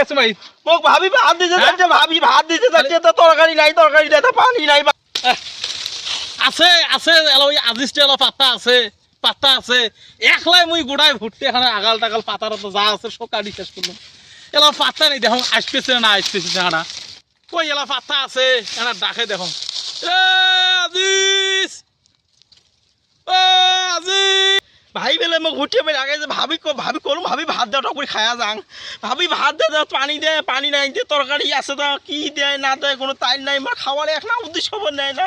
খাইছো ভাই। মোক ভাবি ভাত হ্যাঁ? যাচ্ছে ভাবি ভাত দিছে যাচ্ছে তো তরকারি নাই তরকারি নাই তো পানি নাই আছে আছে এলা ওই আজিজটা এলা পাত্তা আছে পাত্তা আছে। একলাই মুই গোড়ায় ভুট্টি এখানে আগাল টাগাল পাতার তো যা আছে সব কাটি শেষ করলাম এলা পাত্তা নেই দেখো আসতেছে না আসতেছে না কই এলা পাত্তা আছে এনা ডাকে দেখো এ আজিজ ও আজিজ ভাই বেলে মোক উঠিয়ে বেলে আগে যে ভাবি ভাবি করুম ভাবি ভাত দেওয়া টক করে খায়া যাং। ভাবি ভাত দে দাও পানি দে, পানি নাই দে তরকারি আছে তো কি দেয় না দেয় কোনো টাইম নাই আমার খাওয়ার এক না উদ্দেশ্য নেয় না।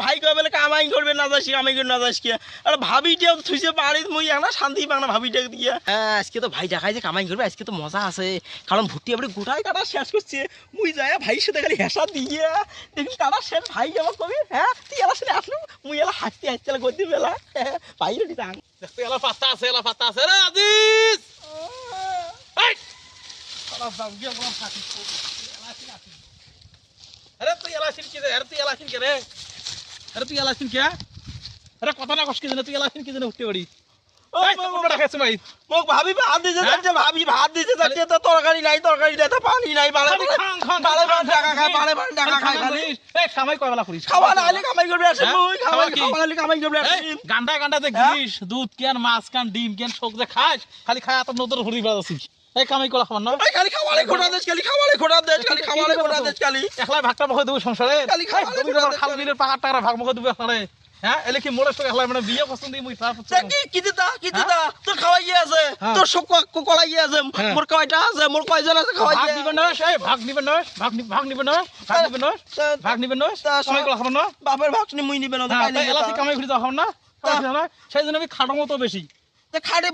ভাই কয় বেলে, কামাই করবে না যাস কামাই করে না যাস কি। আর ভাবি দিয়ে থুইছে বাড়িত মুই এক না শান্তি পাং না ভাবি দিয়ে দিয়ে হ্যাঁ আজকে তো ভাই দেখাই যে কামাই করবে আজকে তো মজা আছে। কারণ ভুট্টি আপনি গোটাই কাটা শেষ করছে মুই যায় ভাইয়ের সাথে খালি হেসা দিয়ে। দেখি কাটা শেষ, ভাই আমার কবি হ্যাঁ তুই এলার সাথে আসলু? মুই এলা হাসতে হাসতে করতে বেলা ভাই রেডি যাং দেখো এলা পাত্তা আছে এলা পাত্তা আছে। রে আজিজ! আরে তুই এলাসিন কি রে আরে তুই এলাসিন কে রে? আরে তুই এলাসিন কে? আরে কথা না কষ্ট তুই এলাসিন কি জানে উঠতে পারি? মোক ভাবি ভাত দিছে হ্যাঁ? ভাবি ভাত দিছে তরকারি নাই তরকারি নাই পানি নাই বাড়ে খালি খান খান বাড়ে বাড়ে টাকা খায় বাড়ে বাড়ে টাকা খায় খালি। এই কামাই কয় বেলা করিস? খাওয়া না হলে কামাই করবে আসে? মুই খাওয়া খাওয়া কি? খাওয়া হলে কামাই করবে আসে গান্ডা গান্ডা যে? দুধ কেন মাছ কেন ডিম কেন শোক যে খাস খালি খায় এই কামাই করা খাবার না এই খালি খাওয়ালে খোটা দেশ খালি খাওয়ালে খোটা দেশ খালি খাওয়ালে খোটা দেশ খালি। ভাগটা মুখে দেবো সংসারে। খালি খাল পাহাড় টাকা ভাগ মুখে দেবো একসাথে হ্যাঁ এলে কি মানে বিয়ে পছন্দ মুই তা কি কি দিতা কি হ্যাঁ? দিতা তোর খাওয়াই আছে হ্যাঁ। তোর সব কলাই আছে হ্যাঁ। মোর কয়টা আছে মোর কয়জন আছে খাওয়াই ভাগ নিবেন না এই ভাগ নিবেন না ভাগ নি- ভাগ নিবেন না ভাগ নিবেন না ভাগ নিবেন না সময় করা খাবেন না বাপের ভাগ মুই নিবে না তাই এলাচি না কামাই ঘুরে না? সেই জন্য আমি খাটো মতো বেশি খাটে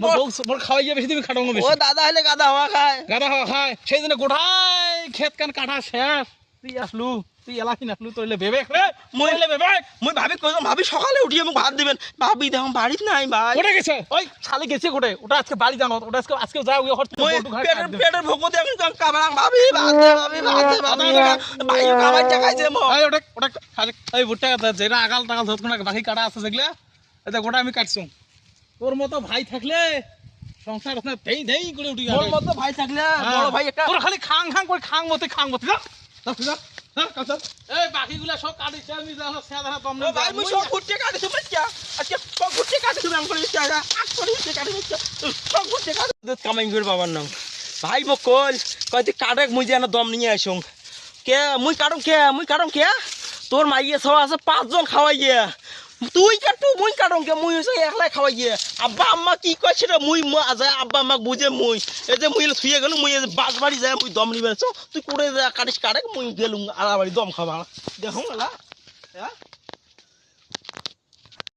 মোর বেশি তুমি ও বেশি দাদা হলে গাদা হওয়া খায়। গাদা খাওয়া খায়। সেই জন্য গোটাই ক্ষেত কান কাটা শেষ। তুই আসলু তুই এলাকি নাসলু তোর বেবেক রে মই- বেবেক মুই ভাবি কইলাম ভাবি সকালে উঠিয়ে মোক ভাত দিবেন ভাবি বাড়িতে নাই ভাই কোটে গেছে ওই শালি গেছে ওটা আজকে বাড়ি জানো ওটা আজকে আজকে যাও ওই হট পেটের পেটের আমি ভাবি ভাত ভাবি ভাত ভাবি ভাই টাকাইছে মো এই ওটা ওটা খালি এই ভুট্টা কথা যেটা আগাল টাগাল ধরত না বাকি কাটা আছে যেগুলা এটা গোটা আমি কাটছু তোর মতো ভাই থাকলে সংসার দেই দেই করে উঠি যাবে। মতো ভাই থাকলে হ্যাঁ। বড় ভাই একটা তোর খালি খাং খাং করে খাং মতে খাং মতে। এই বাকিগুলা সব কাটিছে আমি ভাই মুই সব ঘুরতে কাটি তুমি আজকে সব ঘুরতে কাটি তুমি আমি করে চাইরা আট করে ঘুরতে কাটি সব ঘুরতে কাটি কামাই করে বাবার নাম। ভাই মোক কল কয় তুই কাটক মুই যেন দম নিয়ে আসুন কে মুই কাটুম কে মুই কাটুম কে? তোর মাইয়ে সব আছে পাঁচজন খাওয়াই গিয়ে। তুই কাটু মুই কাটুম কে মুই হচ্ছে একলাই খাওয়াই গিয়ে। আব্বা আম্মা কি কইছে রে মুই মা যায়, আব্বা আমাক বুঝে মুই। এই যে মুই শুয়ে গেল মুই বাস বাড়ি যায়, মুই দম নিবে। তুই করে কাটিস কাটে মুই গেলুম আলা বাড়ি দম খাবা দেখো হ্যাঁ?